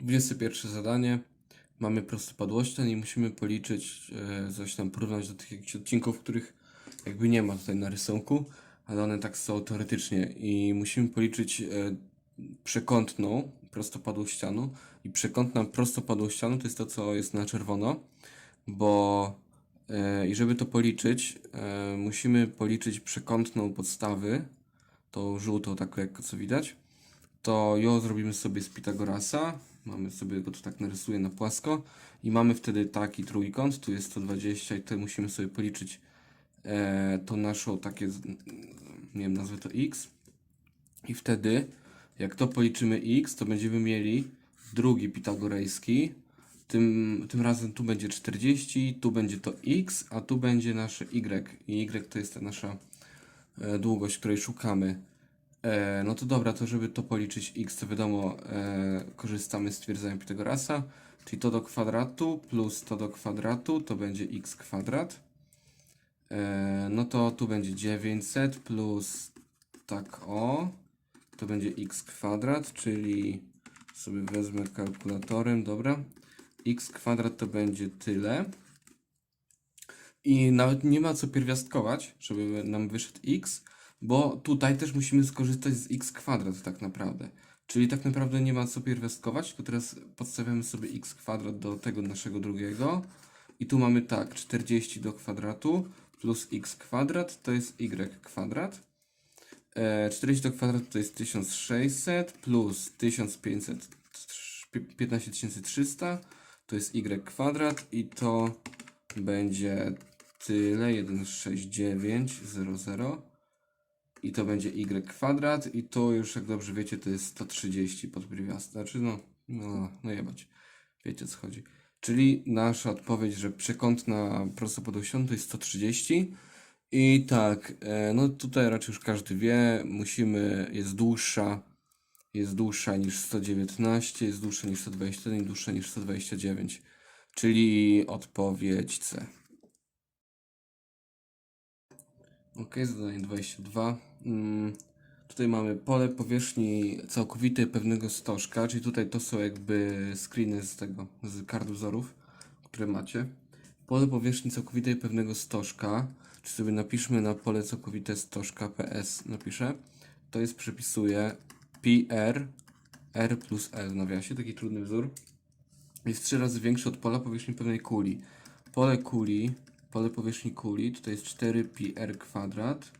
21 zadanie. Mamy prostopadłościan i musimy policzyć, e, coś tam porównać do tych jakichś odcinków, których jakby nie ma tutaj na rysunku, ale one tak są teoretycznie i musimy policzyć e, przekątną prostopadłościanu i przekątna prostopadłościanu to jest to, co jest na czerwono, bo e, i żeby to policzyć, musimy policzyć przekątną podstawy, tą żółtą, taką jak co widać, to ją zrobimy sobie z Pitagorasa. Mamy sobie go tu tak narysuję na płasko. I mamy wtedy taki trójkąt, tu jest 120 i tutaj musimy sobie policzyć e, to naszą takie, nie wiem, nazwę to x. I wtedy jak to policzymy x, to będziemy mieli drugi pitagorejski, tym, tym razem tu będzie 40, tu będzie to x, a tu będzie nasze y. I y to jest ta nasza e, długość, której szukamy. E, no to dobra, to żeby to policzyć x, to wiadomo, e, korzystamy z twierdzenia Pitagorasa, czyli to do kwadratu plus to do kwadratu to będzie x kwadrat. E, no to tu będzie 900 plus tak o, to będzie x kwadrat, czyli sobie wezmę kalkulatorem, dobra. x kwadrat to będzie tyle. I nawet nie ma co pierwiastkować, żeby nam wyszedł x, bo tutaj też musimy skorzystać z x kwadrat tak naprawdę. Czyli tak naprawdę nie ma co pierwiastkować, tylko teraz podstawiamy sobie x kwadrat do tego naszego drugiego. I tu mamy tak, 40 do kwadratu plus x kwadrat to jest y kwadrat. E, 40 do kwadratu to jest 1600 plus 1500, 15300 to jest y kwadrat i to będzie tyle 16900 i to będzie y kwadrat i to już jak dobrze wiecie to jest 130 pod pierwiastek, znaczy no, no, no jebać, wiecie co chodzi. Czyli nasza odpowiedź, że przekątna prostopadłością to jest 130 i tak, e, no tutaj raczej już każdy wie, musimy, jest dłuższa, jest dłuższa niż 119, jest dłuższa niż 121 i dłuższa niż 129, czyli odpowiedź C. Ok, zadanie 22. Mm, tutaj mamy pole powierzchni całkowitej pewnego stożka, czyli tutaj to są jakby screeny z tego, z kart wzorów, które macie. Pole powierzchni całkowitej pewnego stożka, czy sobie napiszmy na pole całkowite stożka PS, napiszę, to jest przypisuję PR R plus L nawiasie, taki trudny wzór, jest trzy razy większy od pola powierzchni pewnej kuli. Pole kuli, pole powierzchni kuli, tutaj jest 4πr kwadrat,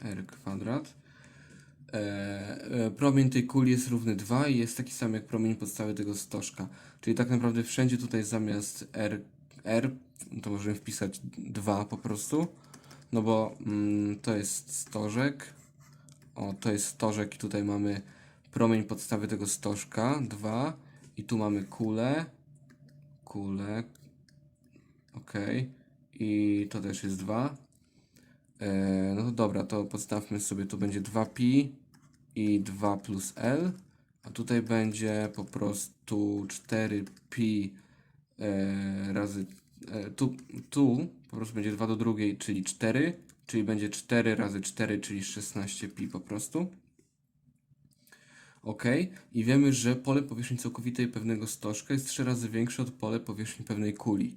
r kwadrat. E, e, promień tej kuli jest równy 2 i jest taki sam jak promień podstawy tego stożka. Czyli tak naprawdę wszędzie tutaj zamiast r, r to możemy wpisać 2 po prostu. No bo mm, to jest stożek. O, to jest stożek i tutaj mamy promień podstawy tego stożka 2 i tu mamy kulę. Kulę. Ok. I to też jest 2. E, no to dobra, to podstawmy sobie, tu będzie 2pi i 2 plus L, a tutaj będzie po prostu 4pi e, razy, e, tu, tu po prostu będzie 2 do drugiej, czyli 4, czyli będzie 4 razy 4, czyli 16pi po prostu. Ok, i wiemy, że pole powierzchni całkowitej pewnego stożka jest 3 razy większe od pole powierzchni pewnej kuli.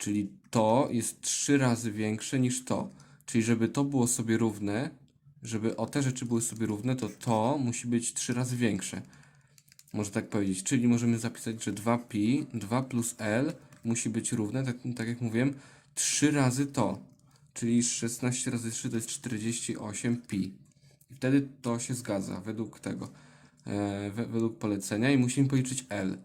Czyli to jest 3 razy większe niż to. Czyli żeby to było sobie równe, żeby o te rzeczy były sobie równe, to to musi być 3 razy większe. Może tak powiedzieć. Czyli możemy zapisać, że 2pi, 2 plus L musi być równe, tak, tak jak mówiłem, 3 razy to. Czyli 16 razy 3 to jest 48pi. I wtedy to się zgadza według tego, e, we, według polecenia i musimy policzyć L.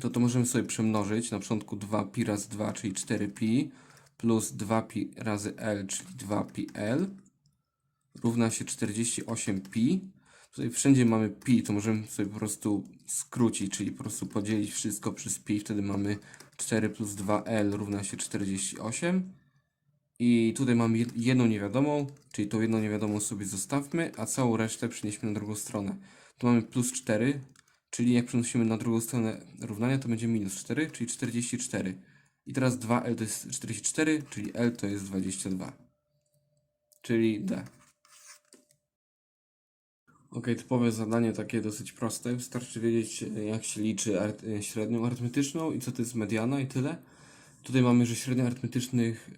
To to możemy sobie przemnożyć, na początku 2pi razy 2, czyli 4pi, plus 2pi razy L, czyli 2πL, równa się 48pi. Tutaj wszędzie mamy pi, to możemy sobie po prostu skrócić, czyli po prostu podzielić wszystko przez pi, wtedy mamy 4 plus 2L równa się 48. I tutaj mamy jed- jedną niewiadomą, czyli tą jedną niewiadomą sobie zostawmy, a całą resztę przenieśmy na drugą stronę. Tu mamy plus 4, czyli jak przenosimy na drugą stronę równania, to będzie minus 4, czyli 44. I teraz 2L to jest 44, czyli L to jest 22. Czyli D. Ok, typowe zadanie takie dosyć proste. Wystarczy wiedzieć, jak się liczy ar- średnią arytmetyczną i co to jest mediana i tyle. Tutaj mamy, że średnia arytmetycznych,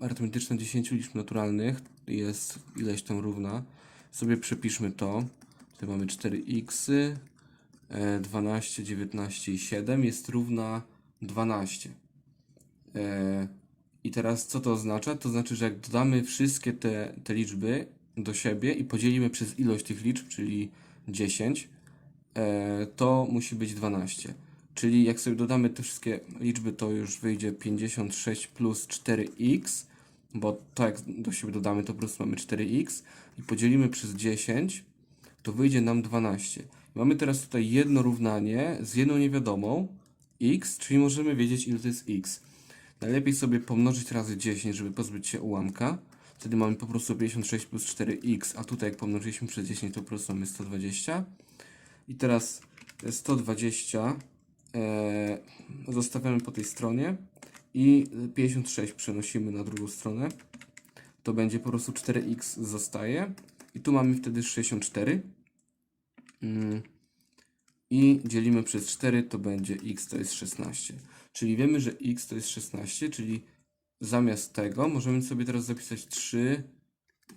e, arytmetyczna 10 liczb naturalnych jest ileś tam równa. Sobie przepiszmy to. Tutaj mamy 4x, e, 12, 19 i 7 jest równa 12. E, I teraz co to oznacza? To znaczy, że jak dodamy wszystkie te, te liczby do siebie i podzielimy przez ilość tych liczb, czyli 10, e, to musi być 12. Czyli jak sobie dodamy te wszystkie liczby, to już wyjdzie 56 plus 4x, bo to jak do siebie dodamy, to po prostu mamy 4x i podzielimy przez 10, to wyjdzie nam 12. Mamy teraz tutaj jedno równanie z jedną niewiadomą x, czyli możemy wiedzieć ile to jest x. Najlepiej sobie pomnożyć razy 10, żeby pozbyć się ułamka. Wtedy mamy po prostu 56 plus 4x, a tutaj jak pomnożyliśmy przez 10, to po prostu mamy 120. I teraz te 120 e, zostawiamy po tej stronie i 56 przenosimy na drugą stronę. To będzie po prostu 4x zostaje. I tu mamy wtedy 64. Mm. I dzielimy przez 4, to będzie x to jest 16. Czyli wiemy, że x to jest 16, czyli zamiast tego możemy sobie teraz zapisać 3,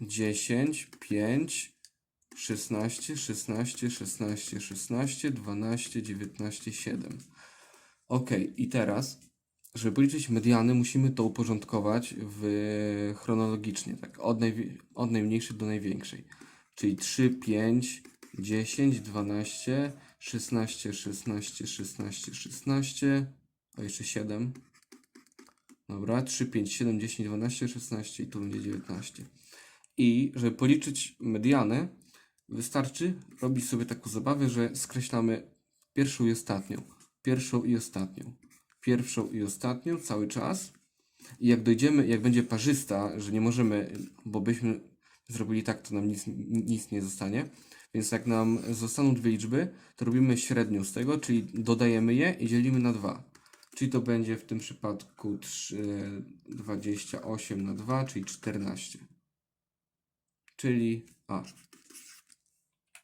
10, 5, 16, 16, 16, 16, 12, 19, 7. Ok, i teraz, żeby policzyć mediany, musimy to uporządkować w chronologicznie, tak, od, najwi- od najmniejszej do największej. Czyli 3, 5, 10, 12, 16, 16, 16, 16, a jeszcze 7. Dobra, 3, 5, 7, 10, 12, 16 i tu będzie 19. I żeby policzyć medianę, wystarczy robić sobie taką zabawę, że skreślamy pierwszą i ostatnią, pierwszą i ostatnią, pierwszą i ostatnią cały czas. I jak dojdziemy, jak będzie parzysta, że nie możemy, bo byśmy zrobili tak, to nam nic, nic nie zostanie. Więc jak nam zostaną dwie liczby, to robimy średnią z tego, czyli dodajemy je i dzielimy na 2. Czyli to będzie w tym przypadku 3, 28 na 2, czyli 14. Czyli A.